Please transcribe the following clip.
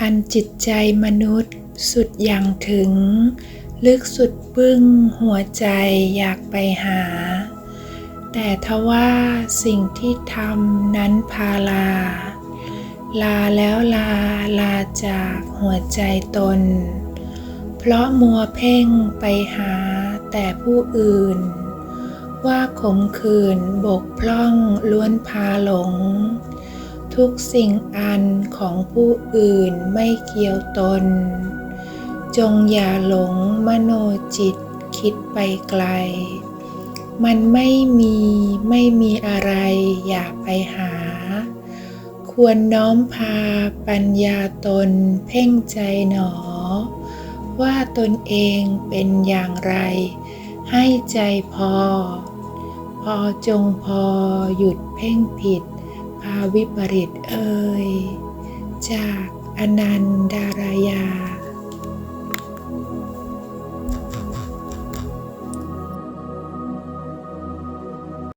อันจิตใจมนุษย์สุดอย่างถึง ลึกสุดบึ้งหัวใจอยากไปหา แต่ทว่าสิ่งที่ทำนั้นพาลา ลาแล้วลาลาจากหัวใจตน เพราะมัวเพ่งไปหาแต่ผู้อื่น ว่าขมขื่นบกพร่องล้วนพาหลง ทุกสิ่งอันของผู้อื่นไม่เกี่ยวตน จงอย่าหลงมโนจิตคิดไปไกล มันไม่มีไม่มีอะไรอย่าไปหา ควรน้อมพาปัญญาตนเพ่งใจหนอ ว่าตนเองเป็นอย่างไร ให้ใจพอ พอจงพอหยุดเพ่งผิดาวิปริตเอ่ยจากอนันดารายา